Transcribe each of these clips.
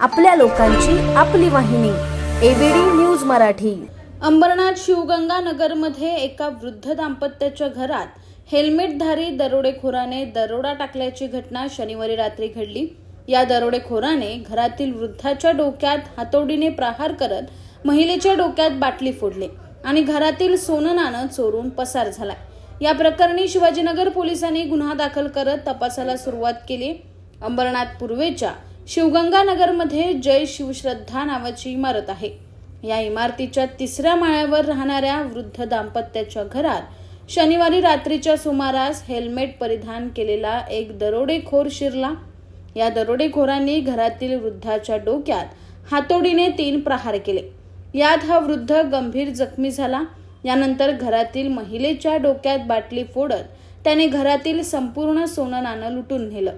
आपल्या लोकांची आपली वाहिनी एबीडी न्यूज मराठी. अंबरनाथ शिवगंगा नगरमध्ये एका वृद्ध दाम्पत्याच्या घरात हेल्मेटधारी दरोडेखोराने दरोडा टाकल्याची घटना शनिवारी रात्री घडली. या दरोडेखोराने घरातील वृद्धाच्या डोक्यात हातोडीने प्रहार करत महिलेच्या डोक्यात बाटली फोडली आणि घरातील सोननानं चोरून पसार झाला या प्रकरणी शिवाजीनगर पोलिसांनी गुन्हा दाखल करत तपासाला सुरुवात केली. अंबरनाथ पूर्वेच्या शिवगंगानगरमध्ये जय शिवश्रद्धा नावाची इमारत आहे. या इमारतीच्या तिसऱ्या माळ्यावर राहणाऱ्या वृद्ध दाम्पत्याच्या घरात शनिवारी रात्रीच्या सुमारास हेल्मेट परिधान केलेला एक दरोडेखोर शिरला. या दरोडेखोरांनी घरातील वृद्धाच्या डोक्यात हातोडीने तीन प्रहार केले. यात हा वृद्ध गंभीर जखमी झाला. यानंतर घरातील महिलेच्या डोक्यात बाटली फोडत त्याने घरातील संपूर्ण सोनं नाणं लुटून नेलं.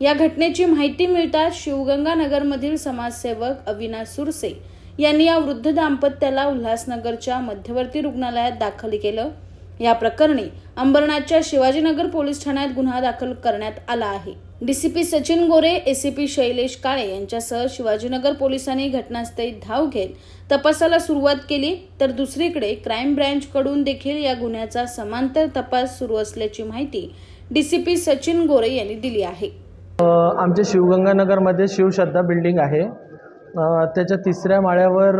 या घटनेची माहिती मिळताच शिवगंगानगरमधील समाजसेवक अविनाश सुरसे यांनी या वृद्ध दाम्पत्याला उल्हासनगरच्या मध्यवर्ती रुग्णालयात दाखल केलं. या प्रकरणी अंबरनाथच्या शिवाजीनगर पोलीस ठाण्यात गुन्हा दाखल करण्यात आला आहे. डीसीपी सचिन गोरे एसीपी शैलेश काळे यांच्यासह शिवाजीनगर पोलिसांनी घटनास्थळी धाव घेत तपासाला सुरुवात केली तर दुसरीकडे क्राईम ब्रँचकडून देखील या गुन्ह्याचा समांतर तपास सुरू असल्याची माहिती डीसीपी सचिन गोरे यांनी दिली आहे. आमच्या शिवगंगानगरमध्ये शिवश्रद्धा बिल्डिंग आहे. त्याच्या तिसऱ्या माळ्यावर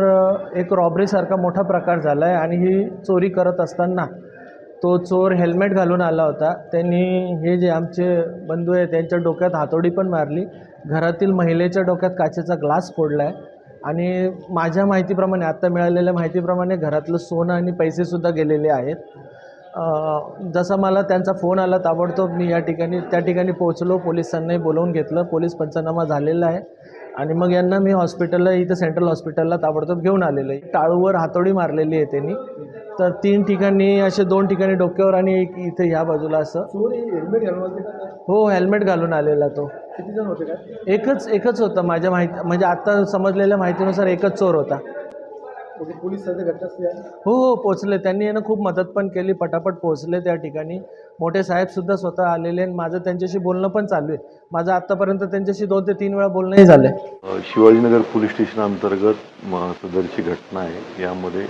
एक रॉबरीसारखा मोठा प्रकार झाला आहे आणि ही चोरी करत असताना तो चोर हेल्मेट घालून आला होता. त्यांनी हे जे आमचे बंधू आहे त्यांच्या डोक्यात हातोडी पण मारली. घरातील महिलेच्या डोक्यात काचेचा ग्लास फोडला आहे आणि माझ्या माहितीप्रमाणे आत्ता मिळालेल्या माहितीप्रमाणे घरातलं सोनं आणि पैसेसुद्धा गेलेले आहेत. जसा मला त्यांचा फोन आला ताबडतोब मी या ठिकाणी त्या ठिकाणी पोहोचलो. पोलिसांनाही बोलवून घेतलं. पोलीस पंचनामा झालेला आहे. आणि मग यांना मी हॉस्पिटलला इथं सेंट्रल हॉस्पिटलला ताबडतोब घेऊन आलेलो आहे. टाळूवर हातोडी मारलेली आहे त्यांनी. तर तीन ठिकाणी असे दोन ठिकाणी डोक्यावर आणि एक इथे ह्या बाजूला असं. हो हेल्मेट घालून आलेला तो. एकच एकच होता. माझ्या माहिती म्हणजे आत्ता समजलेल्या माहितीनुसार एकच चोर होता. पोलीस आहे हो हो पोचले त्यांनी ना खूप मदत पण केली पटापट पोहोचले त्या ठिकाणी. मोठे साहेबसुद्धा स्वतः आलेले आणि माझं त्यांच्याशी बोलणं पण चालू आहे. माझं आत्तापर्यंत त्यांच्याशी दोन ते तीन वेळा बोलणंही झालं आहे अ, शिवाजीनगर पोलीस स्टेशन अंतर्गत सदरची घटना आहे. यामध्ये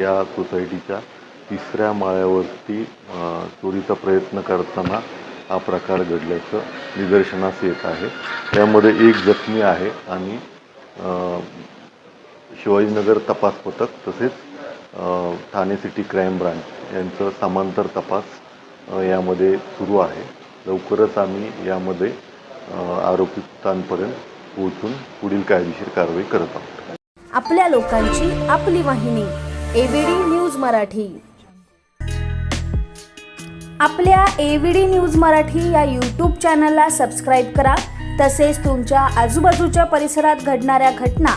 या सोसायटीच्या तिसऱ्या माळ्यावरती चोरीचा प्रयत्न करताना हा प्रकार घडल्याचं निदर्शनास येत आहे. त्यामध्ये एक जखमी आहे आणि अ, शिवाजीनगर तपास पथक तसेच ठाणे सिटी क्राईम ब्रांच यांचं समांतर तपास यामध्ये सुरू आहे. लवकरच आम्ही यामध्ये आरोपितांपर्यंत पोहोचून पुढील कायदेशीर कारवाई करत आहोत. आपल्या लोकांची आपली वाहिनी एबीडी न्यूज मराठी. आपल्या एबीडी न्यूज मराठी या यूट्यूब चॅनलला सबस्क्राईब करा. तसेच तुमच्या आजूबाजूच्या परिसरात घडणाऱ्या घटना